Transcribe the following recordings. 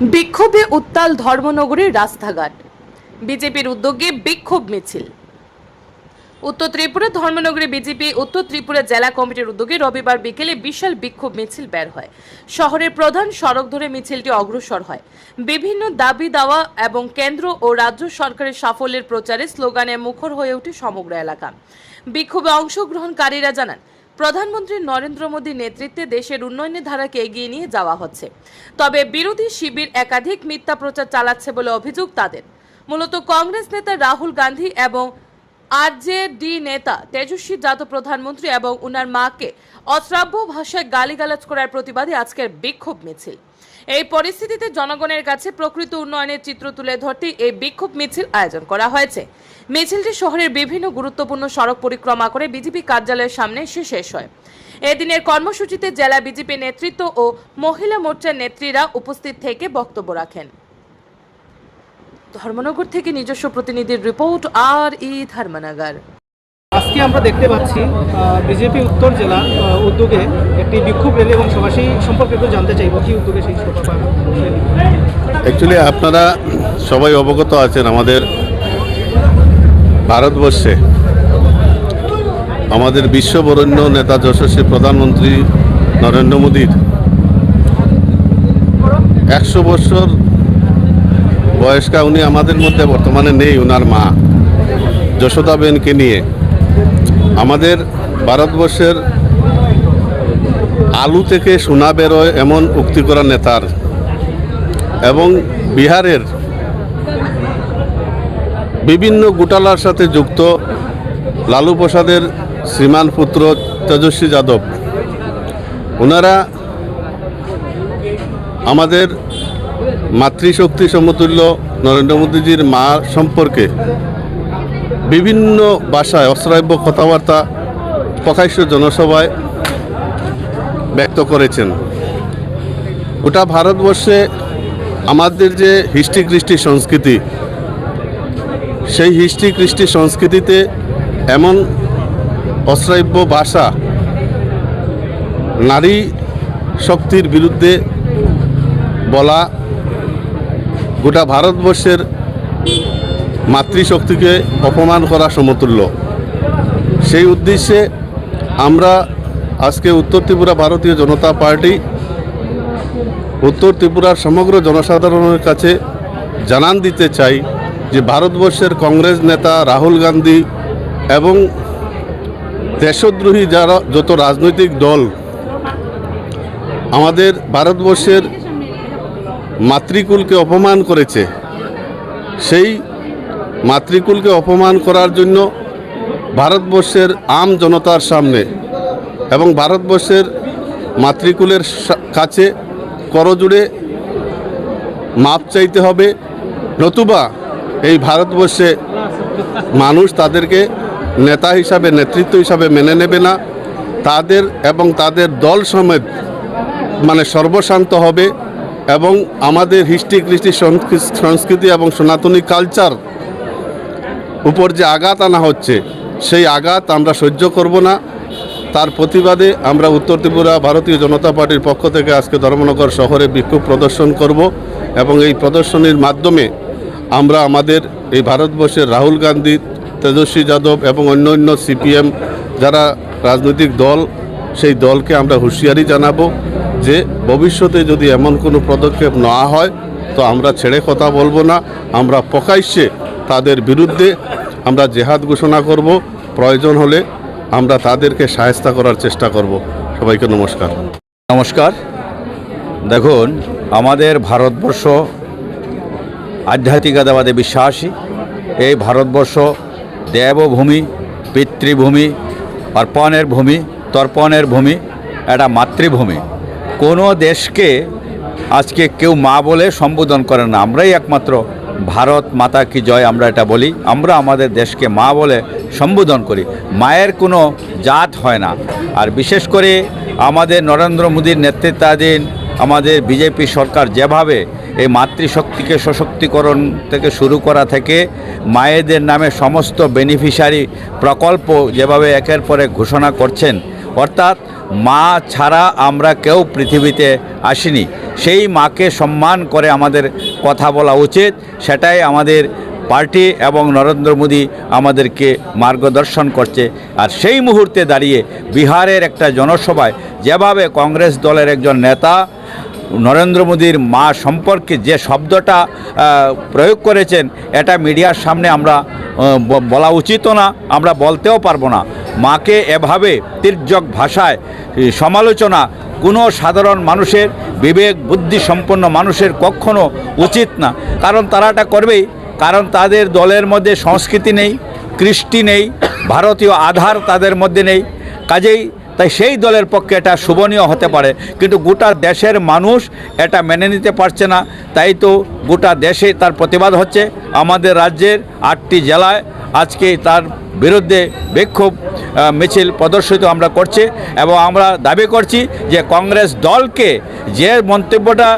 বিক্ষোভে উত্তাল ধর্মনগরের রাস্তাঘাট। বিজেপির উদ্যোগে বিক্ষোভ মিছিল। উত্তর ত্রিপুরা ধর্মনগরে বিজেপি, উত্তর ত্রিপুরা জেলা কমিটির উদ্যোগে রবিবার বিকেলে বিশাল বিক্ষোভ মিছিল বের হয়। শহরের প্রধান সড়ক ধরে মিছিলটি অগ্রসর হয়। বিভিন্ন দাবি দাওয়া এবং কেন্দ্র ও রাজ্য সরকারের সাফল্যের প্রচারে স্লোগানে মুখর হয়ে ওঠে সমগ্র এলাকা। বিক্ষোভে অংশগ্রহণকারীরা জানান প্রধানমন্ত্রী নরেন্দ্র মোদীর নেতৃত্বে দেশের উন্নয়নের ধারাকে এগিয়ে নিয়ে যাওয়া হচ্ছে। তবে বিরোধী শিবির একাধিক মিথ্যা প্রচার চালাচ্ছে বলে অভিযোগ তাদের। মূলত কংগ্রেস নেতা রাহুল গান্ধী এবং আরজেডি নেতা তেজস্বী যাদব প্রধানমন্ত্রী এবং উনার মাকে অশ্রাব্য ভাষায় গালিগালাজ করার প্রতিবাদে আজকের বিক্ষোভ মিছিল। এই পরিস্থিতিতে জনগণের কাছে প্রকৃত উন্নয়নের চিত্র তুলে ধরতে এই বিক্ষোভ মিছিল আয়োজন করা হয়েছে। মিছিলটি শহরের বিভিন্ন গুরুত্বপূর্ণ সড়ক পরিক্রমা করে বিজেপি কার্যালয়ের সামনে এসে শেষ হয় এদিনের কর্মসূচিতে জেলা বিজেপি নেতৃত্ব ও মহিলা মোর্চার নেত্রীরা উপস্থিত থেকে বক্তব্য রাখেন। ধর্মনগর থেকে নিজস্ব প্রতিনিধির রিপোর্ট আর ই ধর্মনগর। আজকে আমরা দেখতে পাচ্ছি বিজেপি উত্তর জেলা উদ্যোগে একটি বিক্ষোভ এবং সভা, সেই সম্পর্কে একটু জানতে চাইব, কি উদ্যোগে সেই সভা অ্যাকচুয়ালি আপনারা সবাই অবগত আছেন আমাদের ভারতবর্ষে। আমাদের বিশ্ববরণ্য নেতা যশস্বী প্রধানমন্ত্রী নরেন্দ্র মোদীর একশো বছর বয়স্কা উনি আমাদের মধ্যে বর্তমানে নেই ওনার মা যশোদাবেনকে নিয়ে। আমাদের ভারতবর্ষের আলু থেকে সোনা বেরোয় এমন উক্তি করা নেতার। এবং বিহারের বিভিন্ন গোটালার সাথে যুক্ত লালু প্রসাদের শ্রীমান পুত্র তেজস্বী যাদব। ওনারা আমাদের মাতৃশক্তি সমতুল্য নরেন্দ্র মোদীজির মা সম্পর্কে বিভিন্ন ভাষায় অশ্রাব্য কথাবার্তা, প্রকাশ্য জনসভায় ব্যক্ত করেছেন। গোটা ভারতবর্ষে আমাদের যে হিস্ট্রি কৃষ্টি সংস্কৃতি, সেই হিস্ট্রি কৃষ্টি সংস্কৃতিতে এমন অশ্রাব্য ভাষা, নারী শক্তির বিরুদ্ধে বলা গোটা ভারতবর্ষের মাতৃশক্তিকে অপমান করা সমতুল্য। সেই উদ্দেশ্যে আমরা আজকে উত্তর ত্রিপুরা ভারতীয় জনতা পার্টি, উত্তর ত্রিপুরার সমগ্র জনসাধারণের কাছে জানান দিতে চাই যে ভারতবর্ষের কংগ্রেস নেতা রাহুল গান্ধী এবং দেশদ্রোহী যারা যত রাজনৈতিক দল, আমাদের ভারতবর্ষের মাতৃকুলকে অপমান করেছে। সেই মাতৃকুলকে অপমান করার জন্য ভারতবর্ষের আম জনতার সামনে এবং ভারতবর্ষের মাতৃকুলের কাছে করজুড়ে মাপ চাইতে হবে। নতুবা এই ভারতবর্ষে মানুষ তাদেরকে নেতা হিসাবে, নেতৃত্ব হিসাবে মেনে নেবে না। তাদের এবং তাদের দল সমেত মানে সর্বশান্ত হবে এবং আমাদের হিস্ট্রি কৃষ্টি সংস্কৃতি এবং সনাতনী কালচার উপর যে আঘাত আনা হচ্ছে, সেই আঘাত আমরা সহ্য করব না। তার প্রতিবাদে আমরা উত্তর ত্রিপুরা ভারতীয় জনতা পার্টির পক্ষ থেকে আজকে ধর্মনগর শহরে বিক্ষোভ প্রদর্শন করব এবং এই প্রদর্শনীর মাধ্যমে আমরা আমাদের এই ভারতবর্ষের রাহুল গান্ধী, তেজস্বী যাদব এবং অন্য অন্য সিপিএম যারা রাজনৈতিক দল, সেই দলকে আমরা হুঁশিয়ারি জানাব যে ভবিষ্যতে যদি এমন কোনো পদক্ষেপ নেওয়া হয়, তো আমরা ছেড়ে কথা বলব না। আমরা প্রকাশ্যে তাদের বিরুদ্ধে আমরা জেহাদ ঘোষণা করব। প্রয়োজন হলে আমরা তাদেরকে সাহেস্তা করার চেষ্টা করব। সবাইকে নমস্কার। নমস্কার। দেখুন, আমাদের ভারতবর্ষ আধ্যাত্মিকতাবাদে বিশ্বাসী। এই ভারতবর্ষ দেবভূমি, পিতৃভূমি, অর্পণের ভূমি, তর্পণের ভূমি একটা মাতৃভূমি। কোনো দেশকে আজকে কেউ মা বলে সম্বোধন করে না। আমরাই একমাত্র ভারত মাতা কি জয়, আমরা এটা বলি। আমরা আমাদের দেশকে মা বলে সম্বোধন করি। মায়ের কোনো জাত হয় না। আর বিশেষ করে আমাদের নরেন্দ্র মোদীর নেতৃত্বাধীন আমাদের বিজেপি সরকার যেভাবে এই মাতৃশক্তিকে সশক্তিকরণ থেকে শুরু করা থেকে মায়েদের নামে সমস্ত বেনিফিশিয়ারি প্রকল্প যেভাবে একের পরে ঘোষণা করছেন, অর্থাৎ মা ছাড়া আমরা কেউ পৃথিবীতে আসিনি। সেই মাকে সম্মান করে আমাদের কথা বলা উচিত, সেটাই আমাদের পার্টি এবং নরেন্দ্র মোদী আমাদেরকে মার্গদর্শন করছে। আর সেই মুহূর্তে দাঁড়িয়ে বিহারের একটা জনসভায় যেভাবে কংগ্রেস দলের একজন নেতা নরেন্দ্র মোদীর মা সম্পর্কে যে শব্দটা প্রয়োগ করেছেন, এটা মিডিয়ার সামনে আমরা বলা উচিতও না, আমরা বলতেও পারব না। মাকে এভাবে তির্যক ভাষায় সমালোচনা কোনো সাধারণ মানুষের, বিবেক বুদ্ধি সম্পন্ন মানুষের কখনো উচিত না। কারণ তারা এটা করবেই। কারণ তাদের দলের মধ্যে সংস্কৃতি নেই, কৃষ্টি নেই, ভারতীয় আধার তাদের মধ্যে নেই। কাজেই তাই সেই দলের পক্ষে এটা শোভনীয় হতে পারে। কিন্তু গোটা দেশের মানুষ এটা মেনে নিতে পারছে না। তাই তো গোটা দেশে তার প্রতিবাদ হচ্ছে। আমাদের রাজ্যের আটটি জেলায় আজকে তার বিরুদ্ধে বিক্ষোভ মিছিল প্রদর্শিত আমরা করছি এবং আমরা দাবি করছি যে কংগ্রেস দলকে যে মন্তব্যটা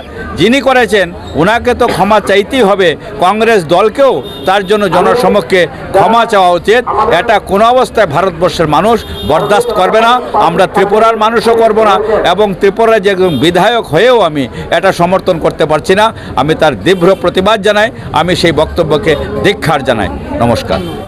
যিনি করেছেন ওনাকে তো ক্ষমা চাইতেই হবে। কংগ্রেস দলকেও তার জন্য জনসমক্ষে ক্ষমা চাওয়া উচিত। এটা কোনো অবস্থায় ভারতবর্ষের মানুষ বরদাস্ত করবে না। আমরা ত্রিপুরার মানুষও করব না এবং ত্রিপুরার যে বিধায়ক হয়েও আমি এটা সমর্থন করতে পারছি না। আমি তার তীব্র প্রতিবাদ জানাই। আমি সেই বক্তব্যকে দীক্ষার জানাই। নমস্কার।